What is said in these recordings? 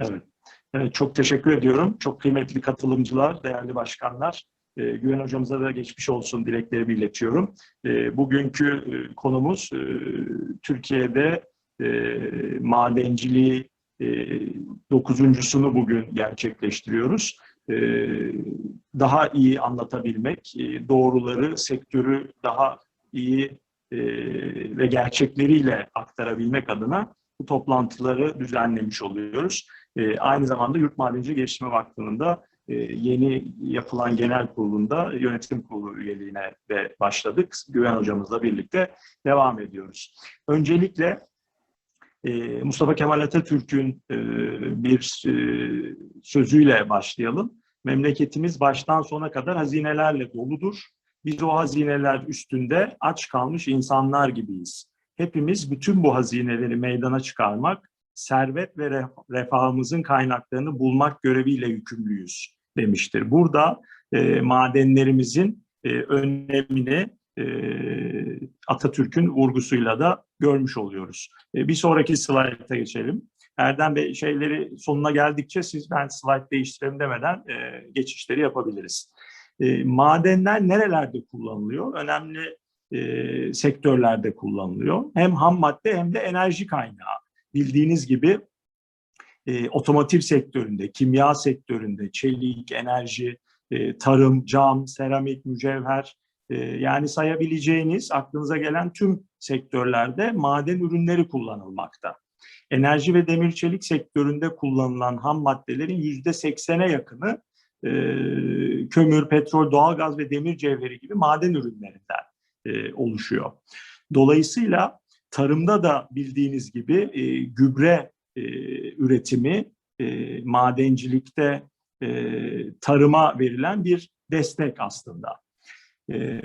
Evet. evet. Çok teşekkür ediyorum. Çok kıymetli katılımcılar, değerli başkanlar. Ee, Güven hocamıza da geçmiş olsun dileklerimi iletiyorum. Ee, bugünkü e, konumuz e, Türkiye'de e, madenciliği dokuzuncusunu bugün gerçekleştiriyoruz. E, daha iyi anlatabilmek, doğruları, sektörü daha iyi ve gerçekleriyle aktarabilmek adına bu toplantıları düzenlemiş oluyoruz. E, aynı zamanda Yurt Madenci Geliştirme Vakfı'nın da e, yeni yapılan genel kurulunda yönetim kurulu üyeliğine de başladık. Güven hocamızla birlikte devam ediyoruz. Öncelikle e, Mustafa Kemal Atatürk'ün e, bir e, sözüyle başlayalım. Memleketimiz baştan sona kadar hazinelerle doludur. Biz o hazineler üstünde aç kalmış insanlar gibiyiz. Hepimiz bütün bu hazineleri meydana çıkarmak, servet ve refahımızın kaynaklarını bulmak göreviyle yükümlüyüz demiştir. Burada e, madenlerimizin e, önemini e, Atatürk'ün vurgusuyla da görmüş oluyoruz. E, bir sonraki slayta geçelim. Erdem Bey şeyleri sonuna geldikçe siz ben slayt değiştirelim demeden e, geçişleri yapabiliriz. E, madenler nerelerde kullanılıyor? Önemli e, sektörlerde kullanılıyor. Hem ham madde hem de enerji kaynağı. Bildiğiniz gibi e, otomotiv sektöründe, kimya sektöründe, çelik, enerji, e, tarım, cam, seramik, mücevher e, yani sayabileceğiniz aklınıza gelen tüm sektörlerde maden ürünleri kullanılmakta. Enerji ve demir çelik sektöründe kullanılan ham maddelerin yüzde seksene yakını e, kömür, petrol, doğalgaz ve demir cevheri gibi maden ürünlerinden e, oluşuyor. Dolayısıyla tarımda da bildiğiniz gibi e, gübre e, üretimi e, madencilikte e, tarıma verilen bir destek aslında. E,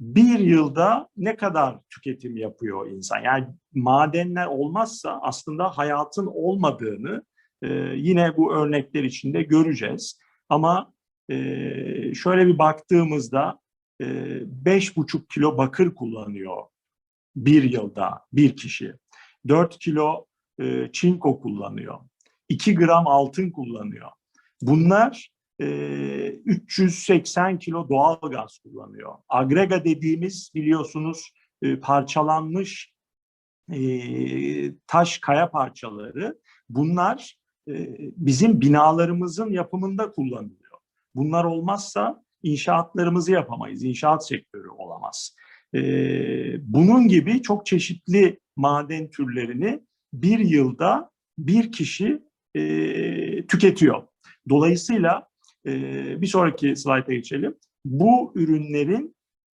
bir yılda ne kadar tüketim yapıyor insan? Yani madenler olmazsa aslında hayatın olmadığını e, yine bu örnekler içinde göreceğiz. Ama e, şöyle bir baktığımızda e, beş buçuk kilo bakır kullanıyor bir yılda bir kişi. 4 kilo e, çinko kullanıyor. 2 gram altın kullanıyor. Bunlar e, 380 kilo doğal gaz kullanıyor. Agrega dediğimiz biliyorsunuz e, parçalanmış e, taş kaya parçaları. Bunlar e, bizim binalarımızın yapımında kullanılıyor. Bunlar olmazsa inşaatlarımızı yapamayız. İnşaat sektörü olamaz. E, bunun gibi çok çeşitli maden türlerini bir yılda bir kişi e, tüketiyor. Dolayısıyla e, bir sonraki slayta geçelim. Bu ürünlerin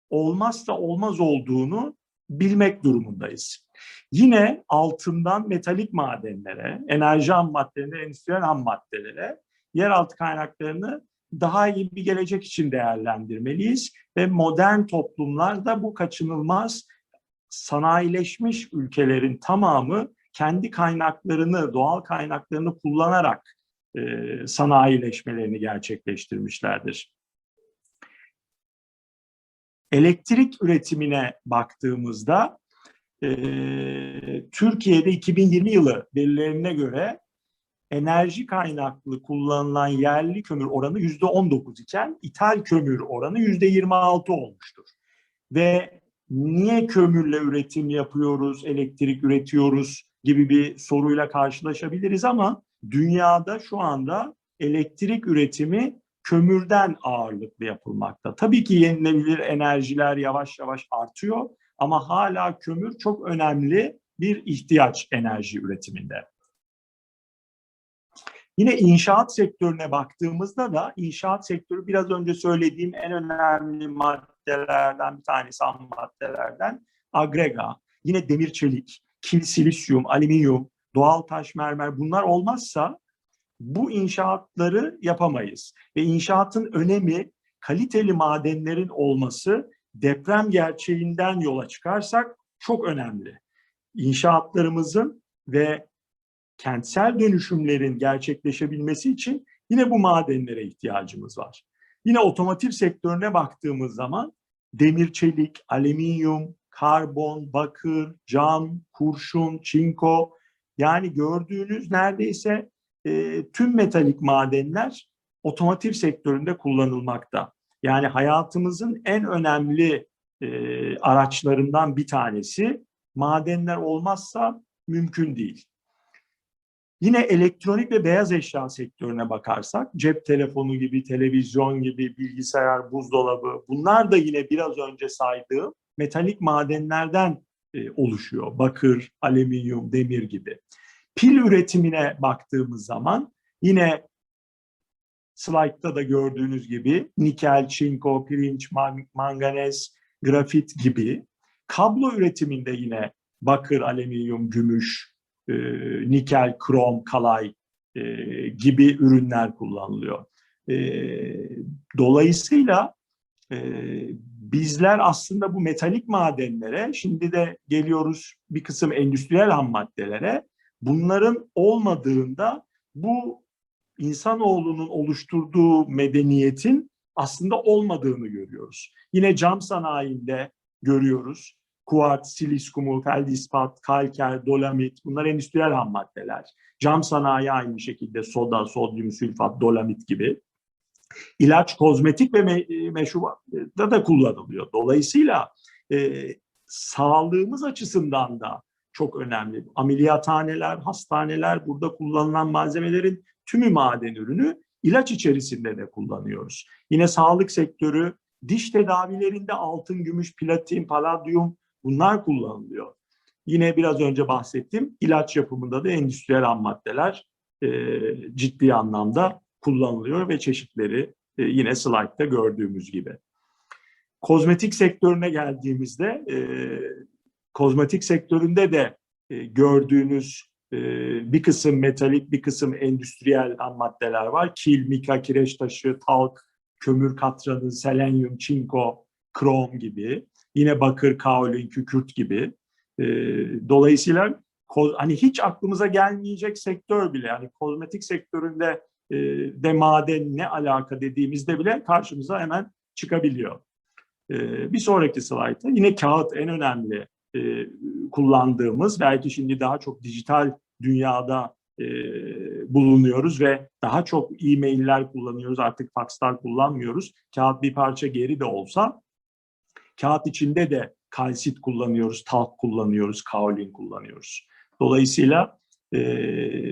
olmazsa olmaz olduğunu bilmek durumundayız. Yine altından metalik madenlere, enerji ham maddelerine, endüstriyel ham maddelere, yeraltı kaynaklarını daha iyi bir gelecek için değerlendirmeliyiz ve modern toplumlarda bu kaçınılmaz sanayileşmiş ülkelerin tamamı kendi kaynaklarını, doğal kaynaklarını kullanarak e, sanayileşmelerini gerçekleştirmişlerdir. Elektrik üretimine baktığımızda e, Türkiye'de 2020 yılı verilerine göre enerji kaynaklı kullanılan yerli kömür oranı yüzde 19 iken ithal kömür oranı yüzde 26 olmuştur. Ve niye kömürle üretim yapıyoruz, elektrik üretiyoruz gibi bir soruyla karşılaşabiliriz ama dünyada şu anda elektrik üretimi kömürden ağırlıklı yapılmakta. Tabii ki yenilebilir enerjiler yavaş yavaş artıyor ama hala kömür çok önemli bir ihtiyaç enerji üretiminde. Yine inşaat sektörüne baktığımızda da inşaat sektörü biraz önce söylediğim en önemli maddelerden bir tanesi ham maddelerden agrega, yine demir çelik, kil silisyum, alüminyum, doğal taş mermer bunlar olmazsa bu inşaatları yapamayız. Ve inşaatın önemi kaliteli madenlerin olması deprem gerçeğinden yola çıkarsak çok önemli. İnşaatlarımızın ve kentsel dönüşümlerin gerçekleşebilmesi için yine bu madenlere ihtiyacımız var. Yine otomotiv sektörüne baktığımız zaman demir çelik, alüminyum, karbon, bakır, cam, kurşun, çinko Yani gördüğünüz neredeyse e, tüm metalik madenler otomotiv sektöründe kullanılmakta. Yani hayatımızın en önemli e, araçlarından bir tanesi. Madenler olmazsa mümkün değil. Yine elektronik ve beyaz eşya sektörüne bakarsak cep telefonu gibi, televizyon gibi, bilgisayar, buzdolabı bunlar da yine biraz önce saydığım metalik madenlerden e, oluşuyor. Bakır, alüminyum, demir gibi. Pil üretimine baktığımız zaman yine slaytta da gördüğünüz gibi nikel, çinko, pirinç, manganez, grafit gibi. Kablo üretiminde yine bakır, alüminyum, gümüş, e, nikel, krom, kalay e, gibi ürünler kullanılıyor. E, dolayısıyla e, bizler aslında bu metalik madenlere, şimdi de geliyoruz bir kısım endüstriyel ham maddelere, bunların olmadığında bu insanoğlunun oluşturduğu medeniyetin aslında olmadığını görüyoruz. Yine cam sanayinde görüyoruz. Kuart, siliskumu, feldispat, kalker, dolamit bunlar endüstriyel ham maddeler. Cam sanayi aynı şekilde soda, sodyum sülfat, dolamit gibi. İlaç, kozmetik ve me meşrubatta da kullanılıyor. Dolayısıyla e, sağlığımız açısından da çok önemli. Ameliyathaneler, hastaneler burada kullanılan malzemelerin tümü maden ürünü ilaç içerisinde de kullanıyoruz. Yine sağlık sektörü diş tedavilerinde altın, gümüş, platin, paladyum bunlar kullanılıyor. Yine biraz önce bahsettim ilaç yapımında da endüstriyel ham maddeler e, ciddi anlamda kullanılıyor ve çeşitleri e, yine slaytta gördüğümüz gibi. Kozmetik sektörüne geldiğimizde e, kozmetik sektöründe de e, gördüğünüz e, bir kısım metalik, bir kısım endüstriyel ham maddeler var. Kil, mika, kireç taşı, talk, kömür katranı, selenyum, çinko, krom gibi. Yine bakır, kaolin, kükürt gibi. E, dolayısıyla hani hiç aklımıza gelmeyecek sektör bile yani kozmetik sektöründe e, de maden ne alaka dediğimizde bile karşımıza hemen çıkabiliyor. E, bir sonraki slaytta yine kağıt en önemli e, kullandığımız belki şimdi daha çok dijital dünyada e, bulunuyoruz ve daha çok e-mailler kullanıyoruz artık fakslar kullanmıyoruz. Kağıt bir parça geri de olsa kağıt içinde de kalsit kullanıyoruz, talk kullanıyoruz, kaolin kullanıyoruz. Dolayısıyla e,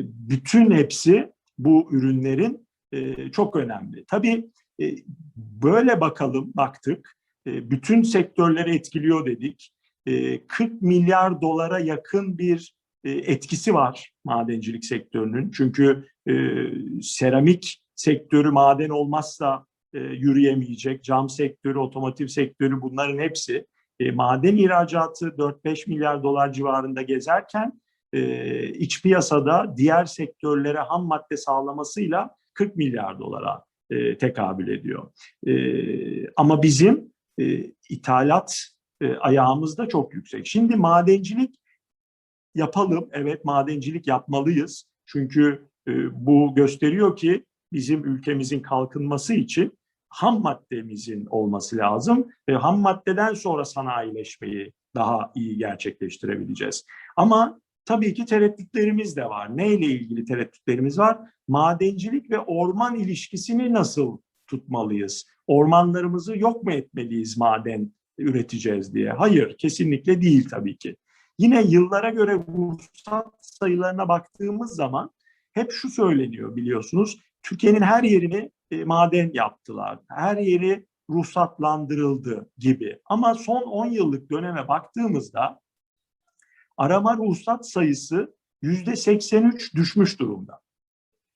bütün hepsi bu ürünlerin e, çok önemli. Tabii e, böyle bakalım, baktık. E, bütün sektörleri etkiliyor dedik. 40 milyar dolara yakın bir etkisi var madencilik sektörünün. Çünkü seramik sektörü maden olmazsa yürüyemeyecek. Cam sektörü, otomotiv sektörü bunların hepsi. Maden ihracatı 4-5 milyar dolar civarında gezerken iç piyasada diğer sektörlere ham madde sağlamasıyla 40 milyar dolara tekabül ediyor. Ama bizim ithalat e, ayağımız da çok yüksek. Şimdi madencilik yapalım. Evet madencilik yapmalıyız. Çünkü e, bu gösteriyor ki bizim ülkemizin kalkınması için ham maddemizin olması lazım ve ham maddeden sonra sanayileşmeyi daha iyi gerçekleştirebileceğiz. Ama tabii ki tereddütlerimiz de var. Neyle ilgili tereddütlerimiz var? Madencilik ve orman ilişkisini nasıl tutmalıyız? Ormanlarımızı yok mu etmeliyiz maden üreteceğiz diye. Hayır, kesinlikle değil tabii ki. Yine yıllara göre ruhsat sayılarına baktığımız zaman hep şu söyleniyor biliyorsunuz. Türkiye'nin her yerini e, maden yaptılar. Her yeri ruhsatlandırıldı gibi. Ama son 10 yıllık döneme baktığımızda arama ruhsat sayısı yüzde 83 düşmüş durumda.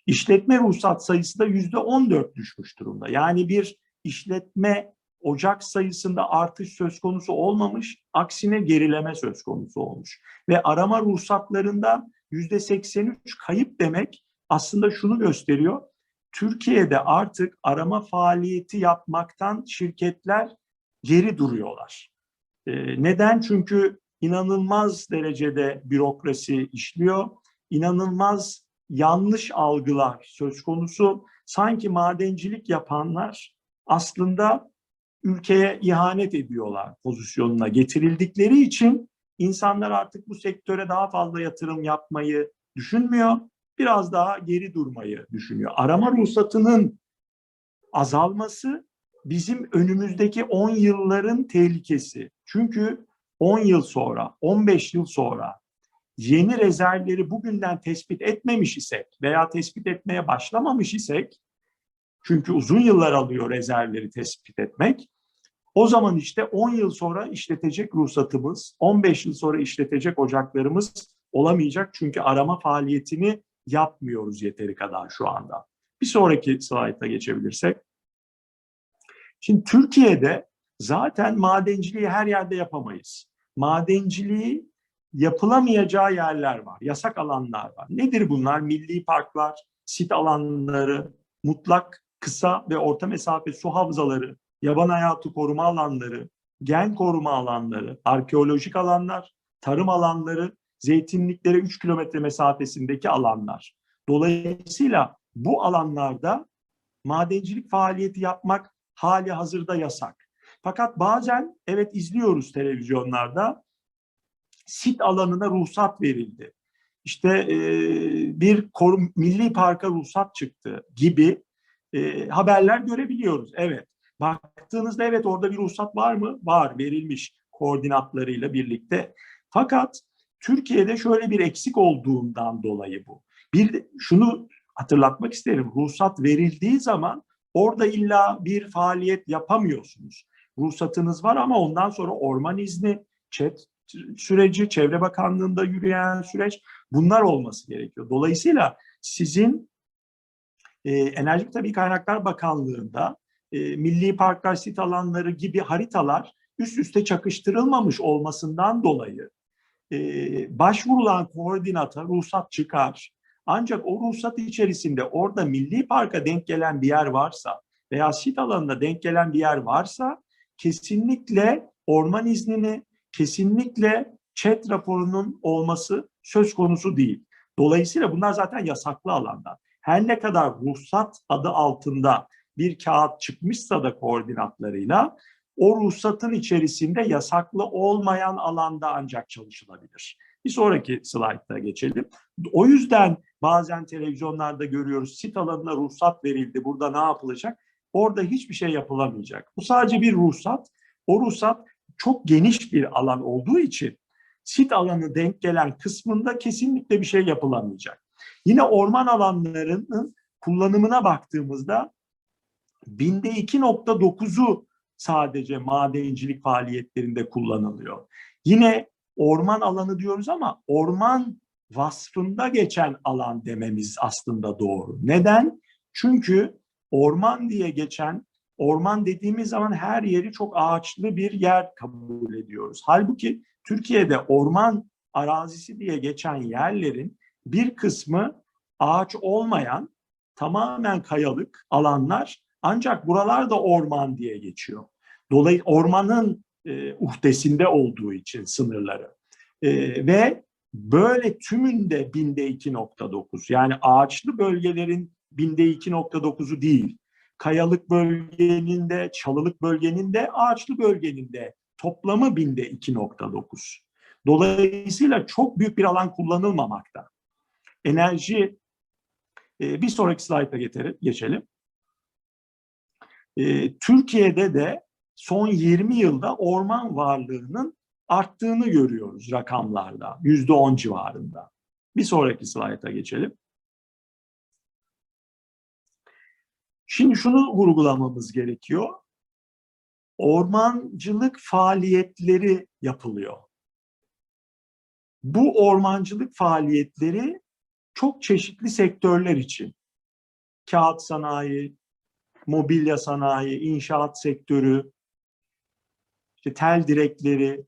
İşletme ruhsat sayısı da yüzde 14 düşmüş durumda. Yani bir işletme ocak sayısında artış söz konusu olmamış, aksine gerileme söz konusu olmuş. Ve arama ruhsatlarında yüzde 83 kayıp demek aslında şunu gösteriyor. Türkiye'de artık arama faaliyeti yapmaktan şirketler geri duruyorlar. Ee, neden? Çünkü inanılmaz derecede bürokrasi işliyor, inanılmaz yanlış algılar söz konusu. Sanki madencilik yapanlar aslında ülkeye ihanet ediyorlar pozisyonuna getirildikleri için insanlar artık bu sektöre daha fazla yatırım yapmayı düşünmüyor. Biraz daha geri durmayı düşünüyor. Arama ruhsatının azalması bizim önümüzdeki 10 yılların tehlikesi. Çünkü 10 yıl sonra, 15 yıl sonra yeni rezervleri bugünden tespit etmemiş isek veya tespit etmeye başlamamış isek çünkü uzun yıllar alıyor rezervleri tespit etmek. O zaman işte 10 yıl sonra işletecek ruhsatımız, 15 yıl sonra işletecek ocaklarımız olamayacak. Çünkü arama faaliyetini yapmıyoruz yeteri kadar şu anda. Bir sonraki slayta geçebilirsek. Şimdi Türkiye'de zaten madenciliği her yerde yapamayız. Madenciliği yapılamayacağı yerler var, yasak alanlar var. Nedir bunlar? Milli parklar, sit alanları, mutlak kısa ve orta mesafe su havzaları, yaban hayatı koruma alanları, gen koruma alanları, arkeolojik alanlar, tarım alanları, zeytinliklere 3 kilometre mesafesindeki alanlar. Dolayısıyla bu alanlarda madencilik faaliyeti yapmak hali hazırda yasak. Fakat bazen evet izliyoruz televizyonlarda sit alanına ruhsat verildi. İşte e, bir korum, milli parka ruhsat çıktı gibi e, haberler görebiliyoruz. Evet. Baktığınızda evet orada bir ruhsat var mı? Var, verilmiş koordinatlarıyla birlikte. Fakat Türkiye'de şöyle bir eksik olduğundan dolayı bu. Bir şunu hatırlatmak isterim. Ruhsat verildiği zaman orada illa bir faaliyet yapamıyorsunuz. Ruhsatınız var ama ondan sonra orman izni, çet süreci, Çevre Bakanlığı'nda yürüyen süreç bunlar olması gerekiyor. Dolayısıyla sizin e, Enerji Tabii Kaynaklar Bakanlığı'nda e, milli parklar, sit alanları gibi haritalar üst üste çakıştırılmamış olmasından dolayı e, başvurulan koordinata ruhsat çıkar. Ancak o ruhsat içerisinde orada milli parka denk gelen bir yer varsa veya sit alanına denk gelen bir yer varsa kesinlikle orman iznini, kesinlikle chat raporunun olması söz konusu değil. Dolayısıyla bunlar zaten yasaklı alanlar. Her ne kadar ruhsat adı altında bir kağıt çıkmışsa da koordinatlarıyla o ruhsatın içerisinde yasaklı olmayan alanda ancak çalışılabilir. Bir sonraki slaytta geçelim. O yüzden bazen televizyonlarda görüyoruz sit alanına ruhsat verildi. Burada ne yapılacak? Orada hiçbir şey yapılamayacak. Bu sadece bir ruhsat. O ruhsat çok geniş bir alan olduğu için sit alanı denk gelen kısmında kesinlikle bir şey yapılamayacak. Yine orman alanlarının kullanımına baktığımızda binde 2.9'u sadece madencilik faaliyetlerinde kullanılıyor. Yine orman alanı diyoruz ama orman vasfında geçen alan dememiz aslında doğru. Neden? Çünkü orman diye geçen, orman dediğimiz zaman her yeri çok ağaçlı bir yer kabul ediyoruz. Halbuki Türkiye'de orman arazisi diye geçen yerlerin bir kısmı ağaç olmayan tamamen kayalık alanlar ancak buralar da orman diye geçiyor. Dolayısıyla ormanın e, uhdesinde olduğu için sınırları. E, ve böyle tümünde binde 2.9 yani ağaçlı bölgelerin binde 2.9'u değil. Kayalık bölgenin de, çalılık bölgenin de, ağaçlı bölgenin de toplamı binde 2.9. Dolayısıyla çok büyük bir alan kullanılmamakta. Enerji, e, bir sonraki slayta geçelim. E, Türkiye'de de son 20 yılda orman varlığının arttığını görüyoruz rakamlarda. Yüzde on civarında. Bir sonraki slayta geçelim. Şimdi şunu vurgulamamız gerekiyor. Ormancılık faaliyetleri yapılıyor. Bu ormancılık faaliyetleri çok çeşitli sektörler için. Kağıt sanayi, mobilya sanayi, inşaat sektörü, işte tel direkleri,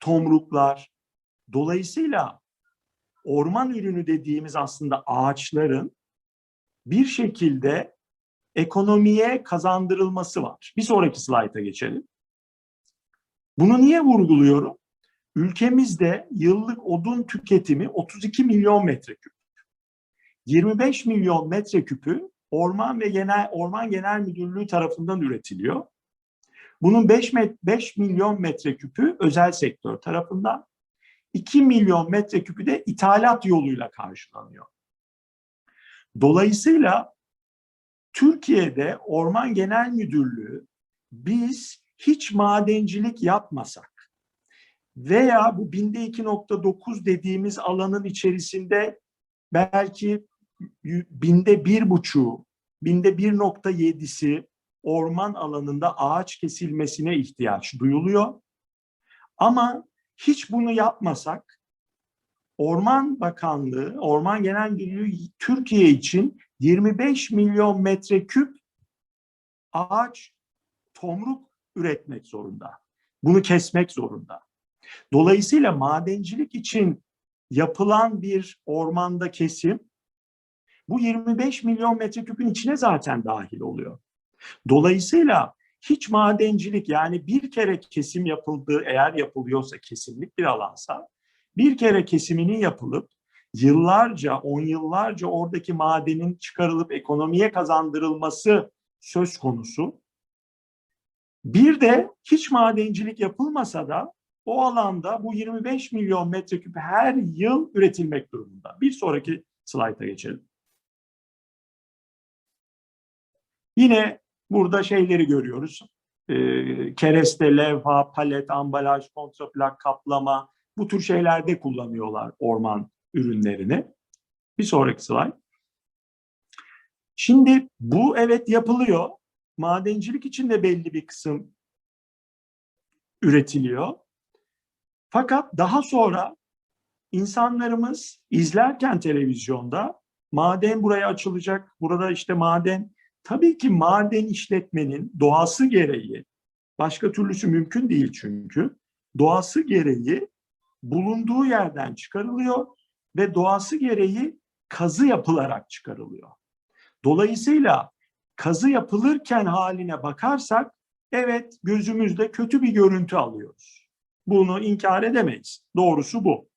tomruklar. Dolayısıyla orman ürünü dediğimiz aslında ağaçların bir şekilde ekonomiye kazandırılması var. Bir sonraki slayta geçelim. Bunu niye vurguluyorum? Ülkemizde yıllık odun tüketimi 32 milyon metreküp. 25 milyon metreküpü Orman ve Genel Orman Genel Müdürlüğü tarafından üretiliyor. Bunun 5, 5 milyon metreküpü özel sektör tarafından, 2 milyon metreküpü de ithalat yoluyla karşılanıyor. Dolayısıyla Türkiye'de Orman Genel Müdürlüğü biz hiç madencilik yapmasak veya bu binde 2.9 dediğimiz alanın içerisinde belki binde bir buçuğu, binde 1.7'si orman alanında ağaç kesilmesine ihtiyaç duyuluyor. Ama hiç bunu yapmasak Orman Bakanlığı, Orman Genel Müdürlüğü Türkiye için 25 milyon metreküp ağaç, tomruk üretmek zorunda. Bunu kesmek zorunda. Dolayısıyla madencilik için yapılan bir ormanda kesim bu 25 milyon metreküpün içine zaten dahil oluyor. Dolayısıyla hiç madencilik yani bir kere kesim yapıldığı eğer yapılıyorsa kesimlik bir alansa bir kere kesiminin yapılıp yıllarca, on yıllarca oradaki madenin çıkarılıp ekonomiye kazandırılması söz konusu. Bir de hiç madencilik yapılmasa da o alanda bu 25 milyon metreküp her yıl üretilmek durumunda. Bir sonraki slayta geçelim. Yine burada şeyleri görüyoruz. Ee, kereste, levha, palet, ambalaj, kontraplak, kaplama bu tür şeylerde kullanıyorlar orman ürünlerini. Bir sonraki slide. Şimdi bu evet yapılıyor. Madencilik için de belli bir kısım üretiliyor. Fakat daha sonra insanlarımız izlerken televizyonda maden buraya açılacak, burada işte maden Tabii ki maden işletmenin doğası gereği, başka türlüsü mümkün değil çünkü, doğası gereği bulunduğu yerden çıkarılıyor ve doğası gereği kazı yapılarak çıkarılıyor. Dolayısıyla kazı yapılırken haline bakarsak evet gözümüzde kötü bir görüntü alıyoruz. Bunu inkar edemeyiz. Doğrusu bu.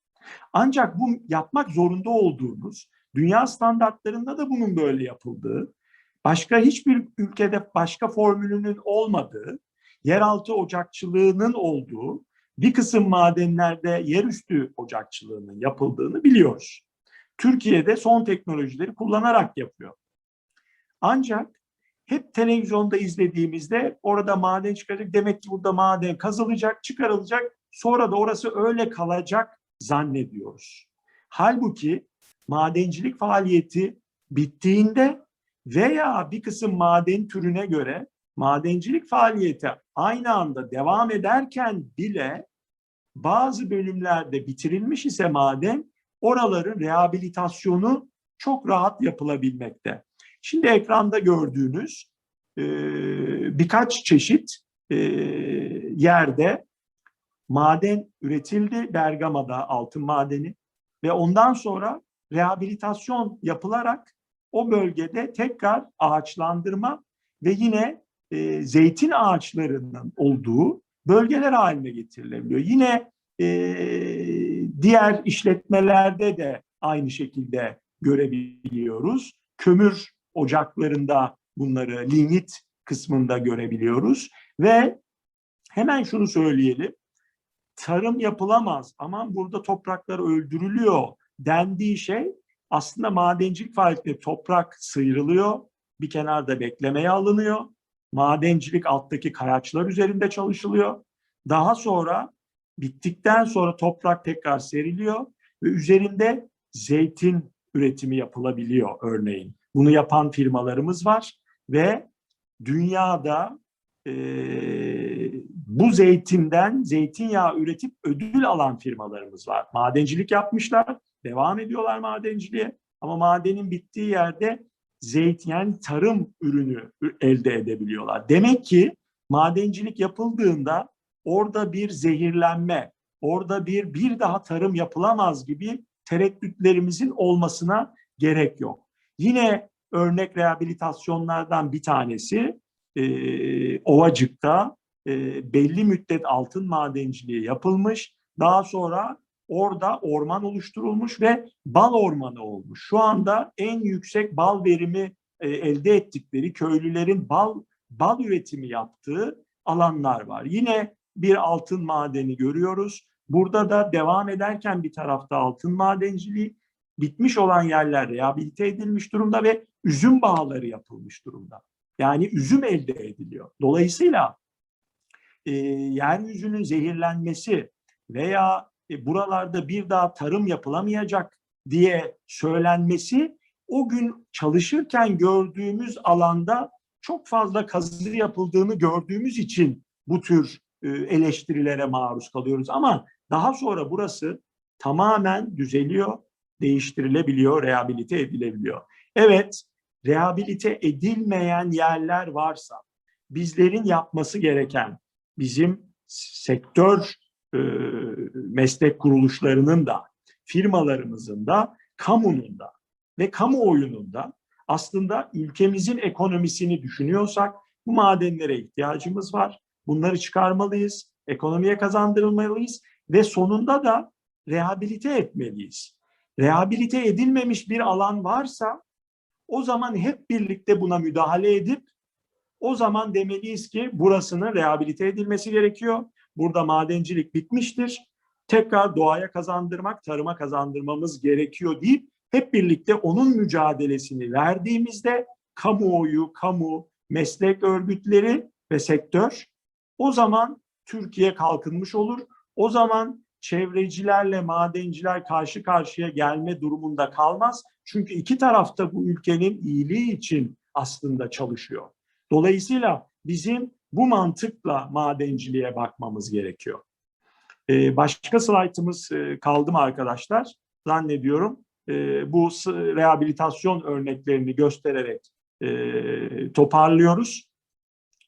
Ancak bu yapmak zorunda olduğumuz, dünya standartlarında da bunun böyle yapıldığı, başka hiçbir ülkede başka formülünün olmadığı, yeraltı ocakçılığının olduğu, bir kısım madenlerde yerüstü ocakçılığının yapıldığını biliyoruz. Türkiye'de son teknolojileri kullanarak yapıyor. Ancak hep televizyonda izlediğimizde orada maden çıkacak, demek ki burada maden kazılacak, çıkarılacak, sonra da orası öyle kalacak zannediyoruz. Halbuki madencilik faaliyeti bittiğinde veya bir kısım maden türüne göre madencilik faaliyeti aynı anda devam ederken bile bazı bölümlerde bitirilmiş ise maden oraların rehabilitasyonu çok rahat yapılabilmekte. Şimdi ekranda gördüğünüz e, birkaç çeşit e, yerde maden üretildi. Bergama'da altın madeni ve ondan sonra rehabilitasyon yapılarak o bölgede tekrar ağaçlandırma ve yine e, zeytin ağaçlarının olduğu bölgeler haline getirilebiliyor. Yine e, diğer işletmelerde de aynı şekilde görebiliyoruz. Kömür ocaklarında bunları lignit kısmında görebiliyoruz ve hemen şunu söyleyelim. Tarım yapılamaz ama burada topraklar öldürülüyor dendiği şey aslında madencilik faaliyetinde toprak sıyrılıyor, bir kenarda beklemeye alınıyor. Madencilik alttaki kayaçlar üzerinde çalışılıyor. Daha sonra bittikten sonra toprak tekrar seriliyor ve üzerinde zeytin üretimi yapılabiliyor örneğin. Bunu yapan firmalarımız var ve dünyada e, bu zeytinden zeytinyağı üretip ödül alan firmalarımız var. Madencilik yapmışlar devam ediyorlar madenciliğe ama madenin bittiği yerde zeytin yani tarım ürünü elde edebiliyorlar. Demek ki madencilik yapıldığında orada bir zehirlenme, orada bir bir daha tarım yapılamaz gibi tereddütlerimizin olmasına gerek yok. Yine örnek rehabilitasyonlardan bir tanesi e, Ovacık'ta e, belli müddet altın madenciliği yapılmış. Daha sonra orada orman oluşturulmuş ve bal ormanı olmuş. Şu anda en yüksek bal verimi e, elde ettikleri köylülerin bal bal üretimi yaptığı alanlar var. Yine bir altın madeni görüyoruz. Burada da devam ederken bir tarafta altın madenciliği, bitmiş olan yerler rehabilite edilmiş durumda ve üzüm bağları yapılmış durumda. Yani üzüm elde ediliyor. Dolayısıyla e, yeryüzünün zehirlenmesi veya e, buralarda bir daha tarım yapılamayacak diye söylenmesi o gün çalışırken gördüğümüz alanda çok fazla kazı yapıldığını gördüğümüz için bu tür e, eleştirilere maruz kalıyoruz. Ama daha sonra burası tamamen düzeliyor, değiştirilebiliyor, rehabilite edilebiliyor. Evet, rehabilite edilmeyen yerler varsa bizlerin yapması gereken bizim sektör e, meslek kuruluşlarının da firmalarımızın da kamunun da ve kamuoyunun da aslında ülkemizin ekonomisini düşünüyorsak bu madenlere ihtiyacımız var. Bunları çıkarmalıyız, ekonomiye kazandırılmalıyız ve sonunda da rehabilite etmeliyiz. Rehabilite edilmemiş bir alan varsa o zaman hep birlikte buna müdahale edip o zaman demeliyiz ki burasının rehabilite edilmesi gerekiyor. Burada madencilik bitmiştir. Tekrar doğaya kazandırmak, tarıma kazandırmamız gerekiyor deyip hep birlikte onun mücadelesini verdiğimizde kamuoyu, kamu, meslek örgütleri ve sektör o zaman Türkiye kalkınmış olur. O zaman çevrecilerle madenciler karşı karşıya gelme durumunda kalmaz. Çünkü iki tarafta bu ülkenin iyiliği için aslında çalışıyor. Dolayısıyla bizim bu mantıkla madenciliğe bakmamız gerekiyor. Ee, başka slaytımız e, kaldı mı arkadaşlar? Zannediyorum e, bu rehabilitasyon örneklerini göstererek e, toparlıyoruz.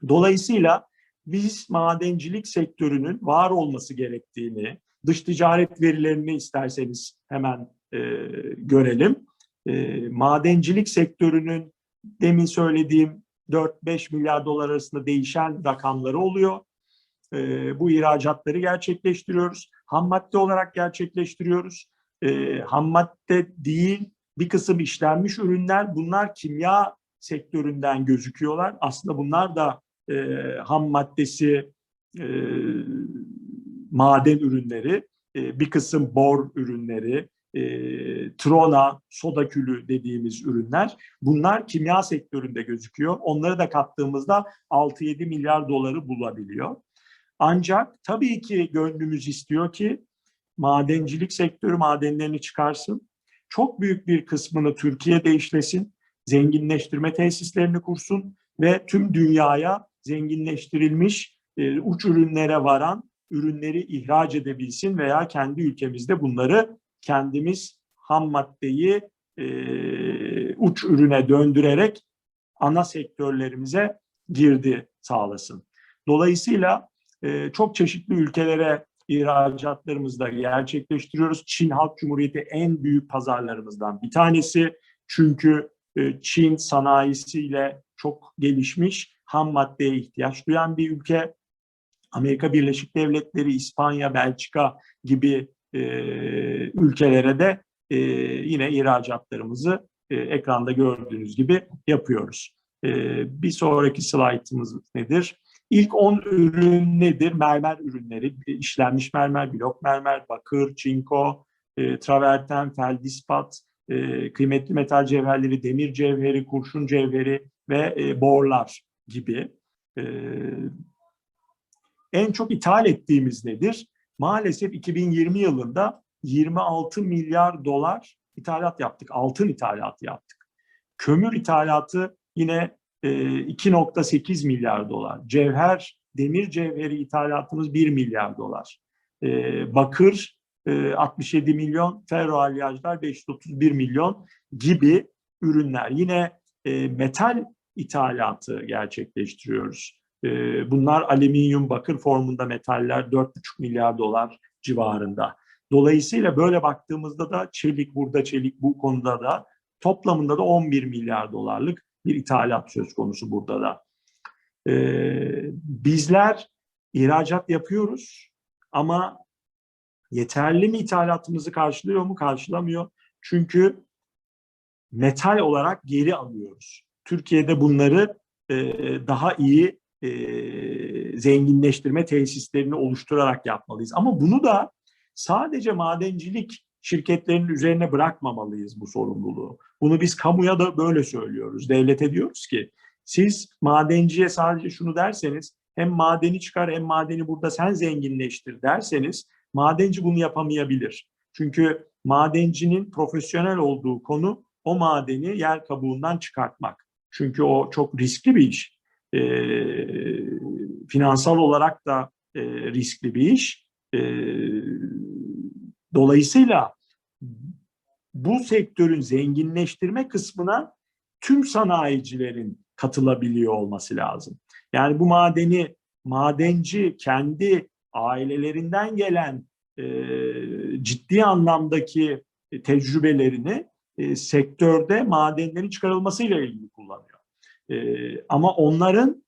Dolayısıyla biz madencilik sektörünün var olması gerektiğini, dış ticaret verilerini isterseniz hemen e, görelim. Madencilik sektörünün demin söylediğim 4-5 milyar dolar arasında değişen rakamları oluyor. E, bu ihracatları gerçekleştiriyoruz. Ham madde olarak gerçekleştiriyoruz. E, ham madde değil bir kısım işlenmiş ürünler bunlar kimya sektöründen gözüküyorlar. Aslında bunlar da e, ham maddesi e, maden ürünleri, e, bir kısım bor ürünleri, e, trona, soda külü dediğimiz ürünler. Bunlar kimya sektöründe gözüküyor. Onları da kattığımızda 6-7 milyar doları bulabiliyor. Ancak tabii ki gönlümüz istiyor ki madencilik sektörü madenlerini çıkarsın. Çok büyük bir kısmını Türkiye'de işlesin, zenginleştirme tesislerini kursun ve tüm dünyaya zenginleştirilmiş e, uç ürünlere varan ürünleri ihraç edebilsin veya kendi ülkemizde bunları kendimiz ham maddeyi e, uç ürüne döndürerek ana sektörlerimize girdi sağlasın. Dolayısıyla e, çok çeşitli ülkelere ihracatlarımızı da gerçekleştiriyoruz. Çin Halk Cumhuriyeti en büyük pazarlarımızdan bir tanesi. Çünkü e, Çin sanayisiyle çok gelişmiş, ham maddeye ihtiyaç duyan bir ülke. Amerika Birleşik Devletleri, İspanya, Belçika gibi e, ülkelere de e, yine ihracatlarımızı e, ekranda gördüğünüz gibi yapıyoruz. E, bir sonraki slaytımız nedir? İlk 10 ürün nedir? Mermer ürünleri, işlenmiş mermer, blok mermer, bakır, çinko, e, traverten, feldispat, e, kıymetli metal cevherleri, demir cevheri, kurşun cevheri ve e, borlar gibi. E, en çok ithal ettiğimiz nedir? Maalesef 2020 yılında 26 milyar dolar ithalat yaptık. Altın ithalatı yaptık. Kömür ithalatı yine 2.8 milyar dolar. Cevher, demir cevheri ithalatımız 1 milyar dolar. Bakır 67 milyon, ferro alyajlar 531 milyon gibi ürünler. Yine metal ithalatı gerçekleştiriyoruz. Bunlar alüminyum, bakır formunda metaller 4,5 milyar dolar civarında. Dolayısıyla böyle baktığımızda da çelik, burada çelik bu konuda da toplamında da 11 milyar dolarlık bir ithalat söz konusu burada da. Ee, bizler ihracat yapıyoruz ama yeterli mi ithalatımızı karşılıyor mu? Karşılamıyor. Çünkü metal olarak geri alıyoruz. Türkiye'de bunları e, daha iyi e, zenginleştirme tesislerini oluşturarak yapmalıyız. Ama bunu da sadece madencilik şirketlerinin üzerine bırakmamalıyız bu sorumluluğu. Bunu biz kamuya da böyle söylüyoruz. Devlete diyoruz ki siz madenciye sadece şunu derseniz hem madeni çıkar hem madeni burada sen zenginleştir derseniz madenci bunu yapamayabilir. Çünkü madencinin profesyonel olduğu konu o madeni yer kabuğundan çıkartmak. Çünkü o çok riskli bir iş. E, finansal olarak da e, riskli bir iş. E, dolayısıyla bu sektörün zenginleştirme kısmına tüm sanayicilerin katılabiliyor olması lazım. Yani bu madeni madenci kendi ailelerinden gelen e, ciddi anlamdaki tecrübelerini e, sektörde madenlerin çıkarılmasıyla ilgili kullanıyor. E, ama onların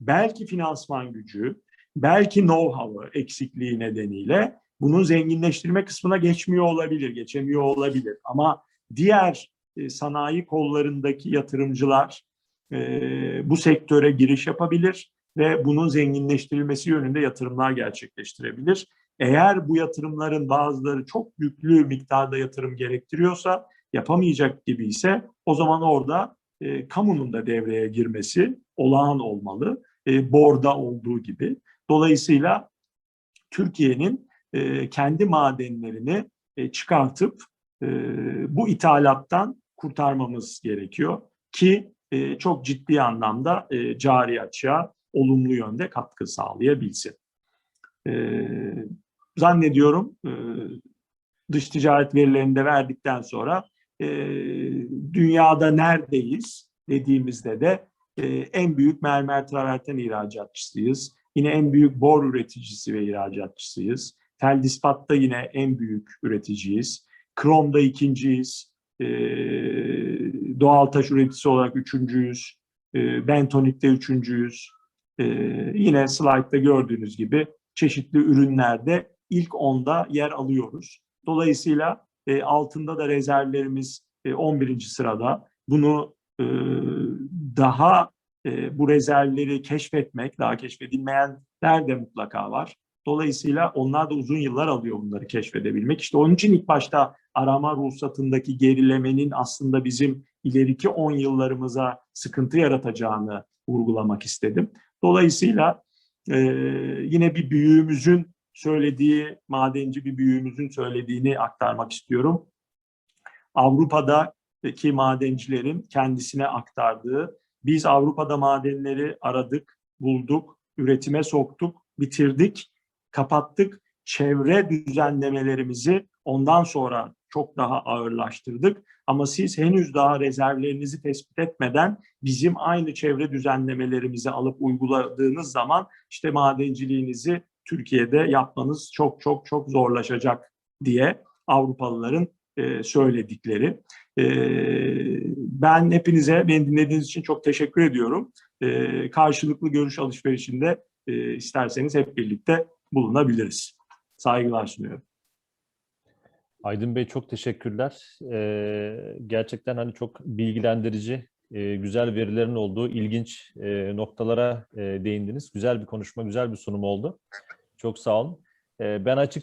belki finansman gücü, belki know-how'ı eksikliği nedeniyle bunun zenginleştirme kısmına geçmiyor olabilir, geçemiyor olabilir. Ama diğer e, sanayi kollarındaki yatırımcılar e, bu sektöre giriş yapabilir ve bunun zenginleştirilmesi yönünde yatırımlar gerçekleştirebilir. Eğer bu yatırımların bazıları çok yüklü miktarda yatırım gerektiriyorsa, yapamayacak gibi ise o zaman orada e, kamunun da devreye girmesi olağan olmalı. E, borda olduğu gibi. Dolayısıyla Türkiye'nin e, kendi madenlerini e, çıkartıp e, bu ithalattan kurtarmamız gerekiyor ki e, çok ciddi anlamda e, cari açığa olumlu yönde katkı sağlayabilsin. E, zannediyorum e, dış ticaret verilerini de verdikten sonra e, dünyada neredeyiz dediğimizde de e, en büyük mermer traverten ihracatçısıyız. Yine en büyük bor üreticisi ve ihracatçısıyız. Teldispat'ta yine en büyük üreticiyiz. Krom'da ikinciyiz. E, doğal taş üreticisi olarak üçüncüyüz. E, Bentonik'te üçüncüyüz. E, yine slaytta gördüğünüz gibi çeşitli ürünlerde ilk onda yer alıyoruz. Dolayısıyla e, altında da rezervlerimiz e, 11. sırada. Bunu e, daha e, bu rezervleri keşfetmek, daha keşfedilmeyenler de mutlaka var. Dolayısıyla onlar da uzun yıllar alıyor bunları keşfedebilmek. İşte onun için ilk başta arama ruhsatındaki gerilemenin aslında bizim ileriki 10 yıllarımıza sıkıntı yaratacağını vurgulamak istedim. Dolayısıyla e, yine bir büyüğümüzün söylediği, madenci bir büyüğümüzün söylediğini aktarmak istiyorum. Avrupa'daki madencilerin kendisine aktardığı, biz Avrupa'da madenleri aradık, bulduk, üretime soktuk, bitirdik, kapattık. Çevre düzenlemelerimizi ondan sonra çok daha ağırlaştırdık. Ama siz henüz daha rezervlerinizi tespit etmeden bizim aynı çevre düzenlemelerimizi alıp uyguladığınız zaman işte madenciliğinizi Türkiye'de yapmanız çok çok çok zorlaşacak diye Avrupalıların e, söyledikleri. E, ben hepinize beni dinlediğiniz için çok teşekkür ediyorum. E, karşılıklı görüş alışverişinde e, isterseniz hep birlikte bulunabiliriz. Saygılar sunuyorum. Aydın Bey çok teşekkürler. Ee, gerçekten hani çok bilgilendirici, e, güzel verilerin olduğu ilginç e, noktalara e, değindiniz. Güzel bir konuşma, güzel bir sunum oldu. Çok sağ olun. Ben açık